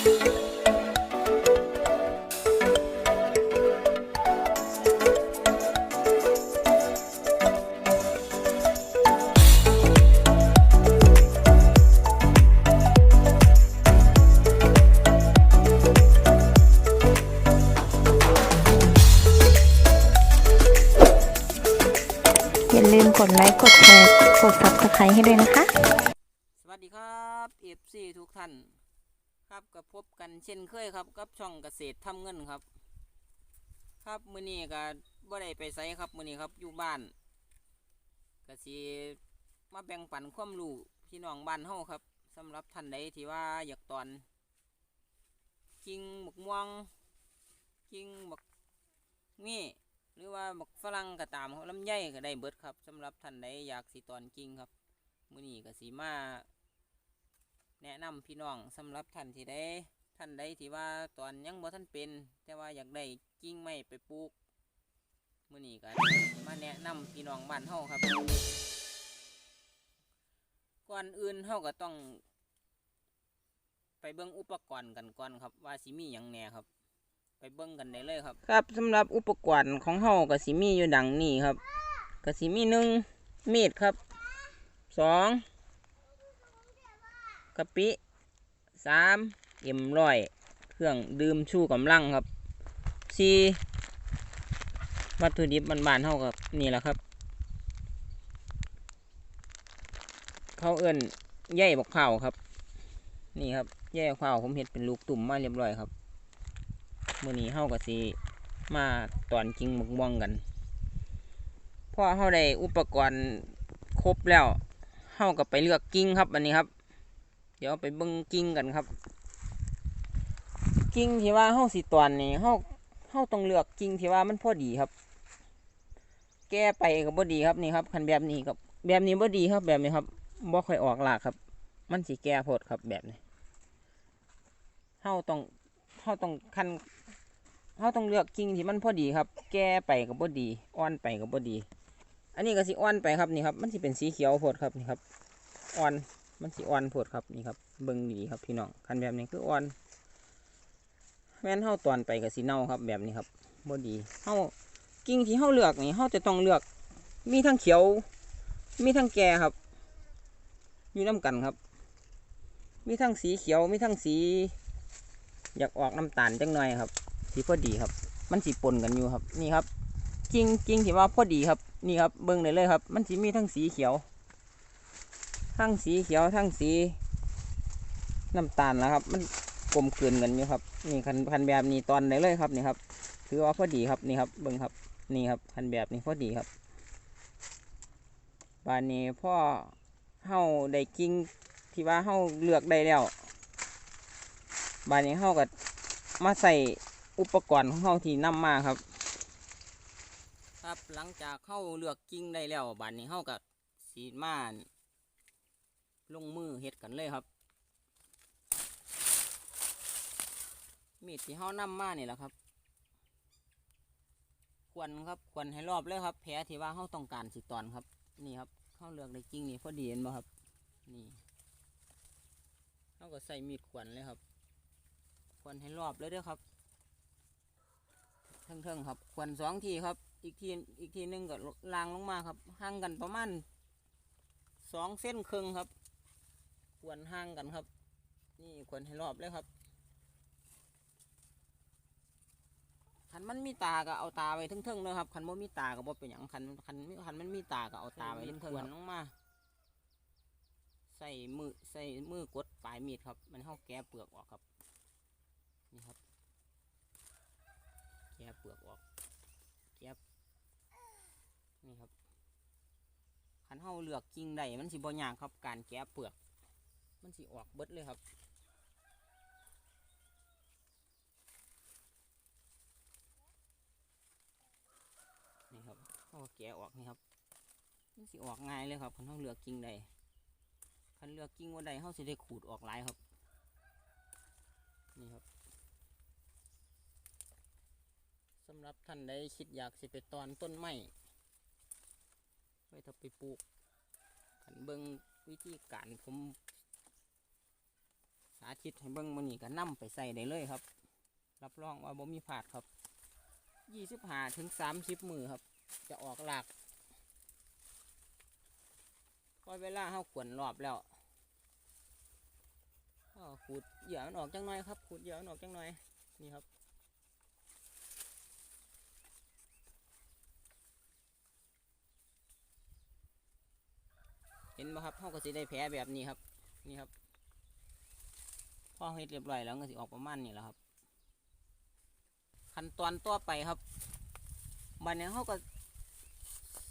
อย่าลืมกดไลค์ กดแชร์ กด subscribe ให้ด้วยนะคะ สวัสดีครับเอฟซีทุกท่าน ครับกับพบกันเช่นเคยครับกับช่องเกษตรทำเงินครับ ครับมื้อนี้ก็บ่ได้ไปไสครับมื้อนี้ครับอยู่บ้านก็สิมาแบ่งปันความรู้พี่น้องบ้านเฮาครับสำหรับท่านใดที่ว่าอยากตอนกิ่งหมกม่วงกิ่งหมกนี่หรือว่าหมกฝรั่งก็ตามลำไยก็ได้เบิดครับสำหรับท่านใดอยากสิตอนกิ่งครับมื้อนี้ก็สิมา แนะนำพี่น้องสำหรับท่านที่ได้ท่านใดที่ว่าตอนยังบ่ท่านเป็น แต่ว่าอยากได้กิ่งไม้ไปปลูกมื้อนี้ก็มาแนะนำพี่น้องบ้านเฮาครับ ก่อนอื่นเฮาก็ต้อง ไปเบิ่งอุปกรณ์กันก่อนครับ ว่าสิมีหยังแหน่ครับ ไปเบิ่งกันได้เลยครับ ครับสำหรับอุปกรณ์ของเฮาก็สิมีอยู่ดังนี้ครับก็สิมีหนึ่งมีดครับสองะปิสามเอ็มร้อยเครื่องดื่มชูกำลังครับสี่วัตถุดิบบานๆเท่ากับนี่แหละครับ เขาเอื้นใยบักข้าวครับ นี่ครับใยบักข้าวผมเห็ดเป็นลูกตุ่มมาเรียบร้อยครับมื่อนี้เฮากับสีมาตอนกิงมกม่วงกันพอเฮาได้อุปกรณ์ครบแล้วเฮาก็ไปเลือกกิ่งครับอันนี้ครับ เดี๋ยวไปเบิ่งกิ่งกันครับ กิ่งที่ว่าเฮาสิตอนนี่เฮาเฮาต้องเลือกกิ่งที่ว่ามันพอดีครับ แก้ไปก็บ่ดีครับนี่ครับคันแบบนี้ครับแบบนี้บ่ดีครับแบบนี้ครับบ่ค่อยออกหลากครับ มันสิแก่โพดครับแบบนี้เฮาต้องเฮาต้องคันเฮาต้องเลือกกิ่งที่มันพอดีครับ แก้ไปก็บ่ดี อ่อนไปก็บ่ดี อันนี้ก็สิอ่อนไปครับนี่ครับ มันสิเป็นสีเขียวโพดครับนี่ครับ อ่อน มันสิอ่อนโพดครับนี่ครับเบิ่งดีครับพี่น้องคันแบบนี้คืออ่อน แม่นเฮาตอนไปก็สิเน่าครับแบบนี้ครับบดีเฮากิ่งที่เฮาเลือกนี่เฮาจะต้องเลือก มีทั้งเขียว มีทั้งแก่ครับ อยู่น้ากันครับ มีทั้งสีเขียวมีทั้งสี อยากออกน้ำตาลจังหน่อยครับ สีพอดีครับ มันสีปนกันอยู่ครับ นี่ครับกิ่งกิ่งที่ว่าพอดีครับ นี่ครับเบิ้งได้เลยครับ มันสีมีทั้งสีเขียว ทั้งสีเขียวทั้งสีน้ำตาลนะครับ มันกลมกลืนกันอยู่ครับนี่คันคันแบบนี้ตอนได้เลยครับนี่ครับถือว่าพอดีครับนี่ครับเบิ้งครับนี่ครับคันแบบนี้พอดีครับบานนี้พ่อเฮาได้กิ่งที่ว่าเฮาเลือกได้แล้วบานนี้เฮาก็มาใส่อุปกรณ์ของเฮาที่นำมาครับ ครับหลังจากเข้าเลือกกิ่งได้แล้วบานนี้เข้ากับสีมา ลงมือเฮ็ดกันเลยครับ มีดที่เข้านำมานี่แหละครับ ควรครับควรให้รอบเลยครับ แผลที่ว่าเขาต้องการสิตอนครับ นี่ครับเข้าเลือกได้กิ่งนี่พอดีเห็นบ่ครับ นี่เขาก็ใส่มีดควรเลยครับ ควรให้รอบเลยเด้อครับเทิงๆครับ ควรสองทีครับ อีกทีอีกทีหนึงก็ลางลงมาครับห่างกันประมาณสองเส้นครึ่งครับ ควรห่างกันครับ นี่ควรให้รอบเลยครับคันมันมีตาก็เอาตาไว้เทิงๆเลยครับคันบ่มีตาก็บ่เป็นหยังคันคันคันมันมีตาก็เอาตาไว้เทิงๆควรลงมา ใส่มือใส่มือกดปลายมีดครับ มันเข้าแกะเปลือกออกครับ นี่ครับ แกะเปลือกออกแกะนี่ครับขันเฮาเลือกกิ่งใดมันสิบ่ยากครับ การแกะเปลือก มันสิออกเบิดเลยครับ นี่ครับเฮาแกะออกนี่ครับ มันสิออกง่ายเลยครับขันเฮาเลือกกิ่งใดขันเลือกกิ่งว่าใดเฮาสิได้ขูดออกหลายครับ นี่ครับสำหรับท่านใดคิดอยากสิไปตอนต้นไม้ไว้ถ้าไปปลูกขันเบิงวิธีการผม สาธิตให้เบิ่งมื้อนี้ก็นํไปใส่ได้เลยครับ รับรองว่าบ่มีพลาดครับยี่สิบห้าถึงสามสิบมือครับ จะออกหลากพอเวลาเฮากวนรอบแล้วก็ขูดเหยื่อมันออกจังหน่อยครับขูดเหยื่อมันออกจังหน่อยนี่ครับเห็นไหมครับเขาก็สิได้แผลแบบนี้ครับ นี่ครับ พอเฮ็ดเรียบร้อยแล้วก็สิออกประมาณนี้แหละครับ ขั้นตอนต่อไปครับบัดนี้เขาก็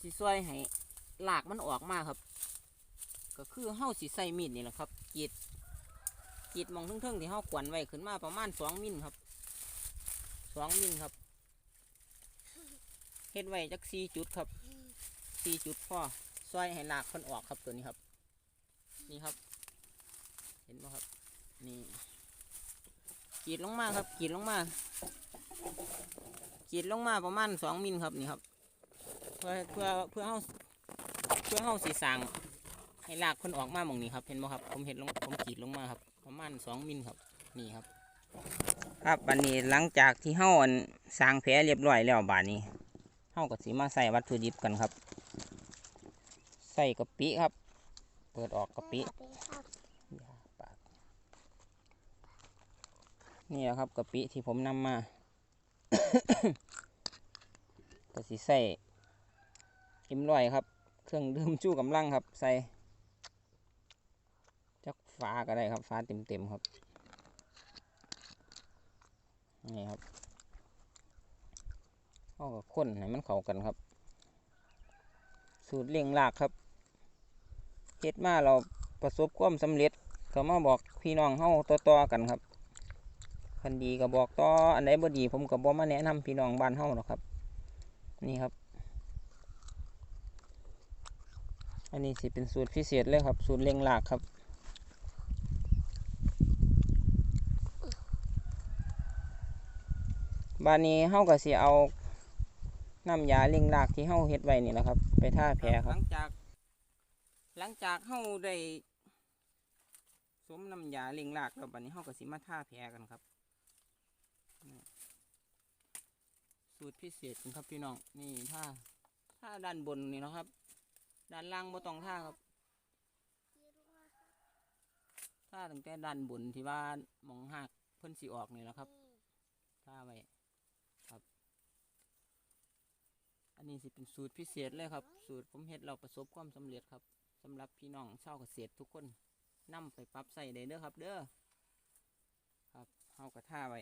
สิซอยให้หลากมันออกมาครับ ก็คือเฮาสิใส่มีดนี่แหละครับกีดกีดมองเทิงๆที่เฮากวนไว้ขึ้นมาประมาณสองมิลครับสองมิลครับเฮ็ดไว้จักสี่จุดครับสี่จุดพ่อซอยให้หลากคนออกครับตัวนี้ครับ นี่ครับ เห็นไหมครับ นี่กีดลงมาครับกีดลงมากีดลงมาประมาณสองมิลครับนี่ครับเพื่อเพื่อเพื่อเฮาเพื่อเฮาสีสางให้ลากคนออกมาหมองนี้ครับเห็นไหมครับผมเห็นลงผมกีดลงมาครับประมาณสองมิลครับนี่ครับ ครับบันนี้หลังจากที่เฮาสางแผลเรียบร้อยแล้วบานนี้เฮาก็สิมาใส่วัตถุดิบกันครับ ใส่กะปิครับ เปิดออกกะปิยาปาก นี่แหละครับกะปิที่ผมนำมาก็สิใส่กิมร้อยครับ เครื่องดื่มชูกำลังครับ ใส่จักฟ้าก็ได้ครับฟ้าเต็มๆครับ นี่ครับเอากับข้นให้มันเข้ากันครับ สูตรเลี้ยงลากครับเฮ็ดมาเราประสบความสำเร็จ ก็มาบอกพี่น้องเฮาต่อๆกันครับ คันดีก็บอกต่ออันไหนบ่ดีผมก็บ่มาแนะนำพี่น้องบ้านเฮาหรอกครับ นี่ครับ อันนี้สิเป็นสูตรพิเศษเลยครับ สูตรเลี้ยงลากครับบานนี้เฮาก็สิเอาน้ำยาเลี้ยงรากที่เฮาเฮ็ดไว้นี่แหละครับ ไปท่าแผลครับ หลังจาก หลังจากเฮาได้สมน้ำยาเลี้ยงรากแล้วบัดนี้เฮาก็สิมาท่าแผลกันครับ สูตรพิเศษครับพี่น้อง นี่ท่าท่าด้านบนนี่นะครับ ด้านล่างบ่ต้องท่าครับท่าตั้งแต่ด้านบนที่ว่ามองหักเพิ่นสิออกนี่แหละครับท่าไว้อันนี้สิเป็นสูตรพิเศษเลยครับ สูตรผมเฮ็ดเราประสบความสำเร็จครับสำหรับพี่น้องชาวเกษตรทุกคนนำไปปรับใส่ได้เด้อครับ เด้อครับเฮากระท่าไว้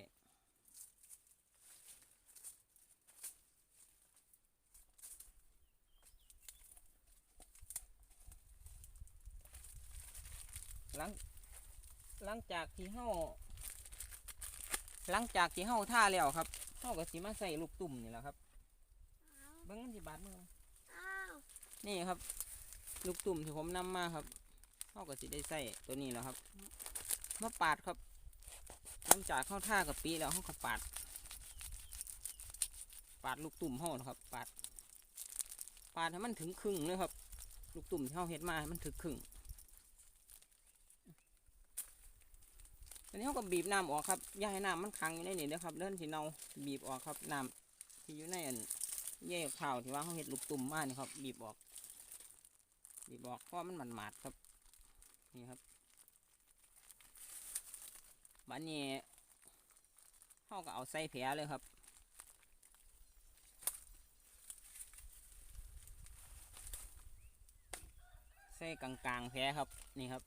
หลังหลังจากที่เฮาหลังจากที่เฮาท่าแล้วครับเฮาก็สิมาใส่ลูกตุ่มนี่แหละครับเบิ้งมันสิบาทมืออ้าวนี่ครับ ลูกตุ่มที่ผมนำมาครับเขาก็สิได้ใส่ตัวนี้แล้วครับมาปาดครับ หลังจากเข้าท่ากับปีแล้วเขาก็ปาด ปาดลูกตุ่มเขานะครับ ปาด ปาดให้มันถึงครึ่งเลยครับ ลูกตุ่มที่เขาเฮ็ดมาให้มันถึงครึ่ง ตอนนี้เขาก็บีบน้ำออกครับอย่าให้น้ำมันขังอยู่ในนี่นะครับเลื่อนสีเนาบีบออกครับน้ำที่อยู่ในอันเย่ข่าวที่ว่าเขาเห็ดลูกตุ่มมากนี่ครับ บีบออก บีบออกเพราะมันหมันหมาดครับ นี่ครับบันนี้เขาก็เอาใส่แผลเลยครับใส่กลางๆแผลครับ นี่ครับ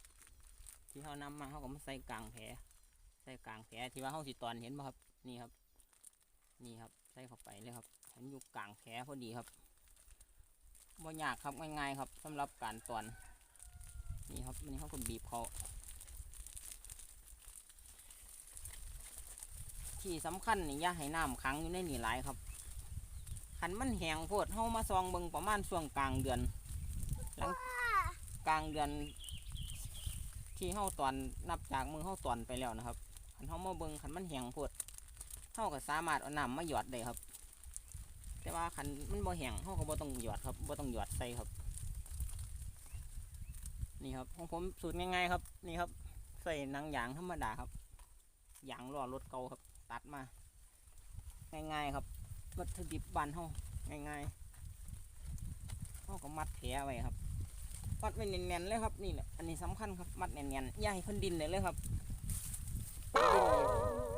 ที่เขานำมาเขาก็มาใส่กลางแผล ใส่กลางแผลที่ว่าเขาสิตอนเห็นป่ะครับ นี่ครับ นี่ครับ ใส่เข้าไปเลยครับเห็นอยู่กลางแผลพอดีครับบ่ยากครับง่ายๆครับสำหรับการตอน นี่ครับอันนี้เขาก็บีบเขาที่สำคัญนี่อย่าให้น้ำขังอยู่ในนี่หลายครับขันมันแห้งโพดเฮามาซองเบิงประมาณช่วงกลางเดือน หลังกลางเดือน ที่เฮาตอนนับจากมือเฮาตอนไปแล้วนะครับ ขันเฮามาเบิงขันมันแห้งพดเฮาก็สามารถเอาน้ำมาหยอดได้ครับ แต่ว่าขันมันบ่แห้งเขาก็บ่ต้องหยอดครับบ่ต้องหยอดใส่ครับ นี่ครับของผมสูตรง่ายๆครับ นี่ครับ ใส่หนังยางธรรมดาครับยางล้อรถเก่าครับ ตัดมา ง่ายๆครับวัตถุดิบบ้านเฮาง่ายๆเฮาก็มัดแผลไว้ครับมัดไว้แน่นๆเลยครับนี่แหละอันนี้สำคัญครับมัดแน่นๆอย่าให้เพิ่นดินเลยเลยครับ ดินนี่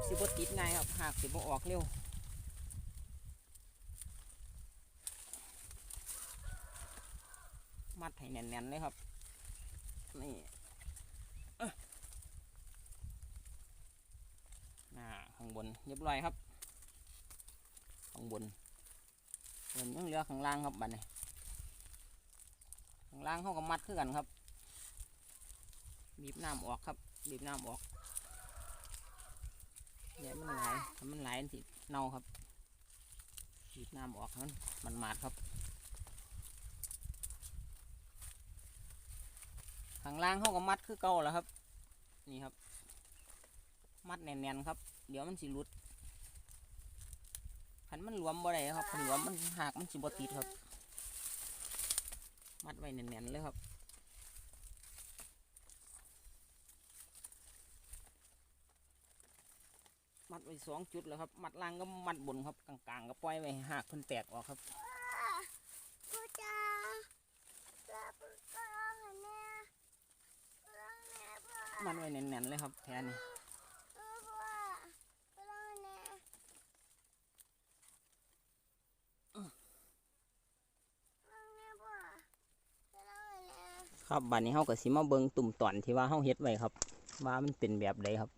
สิบติดง่ายครับหากสิบออกเร็วมัดให้แน่นๆเลยครับนี่น่าข้างบนเรียบร้อยครับข้างบนส่วนยังเหลือข้างล่างครับบัดนี้ข้างล่างเขาก็มัดคือกันครับบีบน้ำออกครับบีบน้ำออก อย่ามันไหลายถ้ามันไหลายมันสิเน่าครับบีบน้ำออกให้มันมันหมาดครับ ข้างล่างเขาก็มัดคือเก่าแล้วครับ นี่ครับ มัดแน่นๆครับ เดี๋ยวมันสิหลุดขันมันหลวมบ่ได้ครับขันหลวมมันหักมันสิบ่ติดครับ มัดไว้แน่นๆเลยครับ มัดไว้สองจุดแล้วครับ มัดล่างก็มัดบนครับกลางๆ ก็ปล่อยไว้ให้หากเพิ่นแตกออกครับพ่อจ๋าแล้วพ่อก็ร้องแม่ร้องแม่พ่อมัดไว้แน่นๆเลยครับแทนนี่พ่อพ่อร้องแม่ร้องแม่พ่อร้องแม่ครับบัดนี้เฮาก็สิมาเบิ่งตุ่มตอนที่ว่าเฮาเฮ็ดไว้ครับ ว่ามันเป็นแบบใดครับ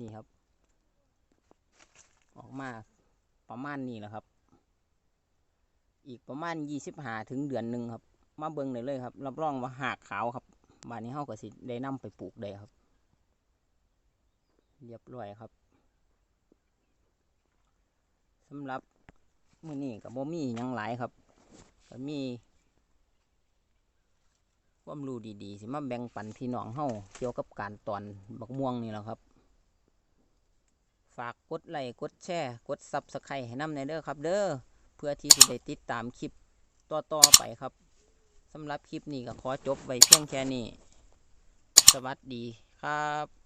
นี่ครับ ออกมาประมาณนี้แหละครับ อีกประมาณ25ถึงเดือนหนึ่งครับ มาเบิ่งได้เลยครับ รับรองว่าหากขาวครับบัดนี้เฮาก็สิได้นํไปปลูกได้ครับ เรียบร้อยครับสำหรับมื้อนี้ก็บ่มีหยังหลายครับก็มีความรู้ดีๆ สิมาแบ่งปันพี่น้องเฮาเกี่ยวกับการตอนบักม่วงนี่แหละครับ ฝากกดไลค์กดแชร์กดซับสไครต์ให้นำในเด้อครับ เด้อเพื่อที่จะได้ติดตามคลิปต่อๆไปครับสำหรับคลิปนี้ก็ขอจบไว้เพียงแค่นี้ สวัสดีครับ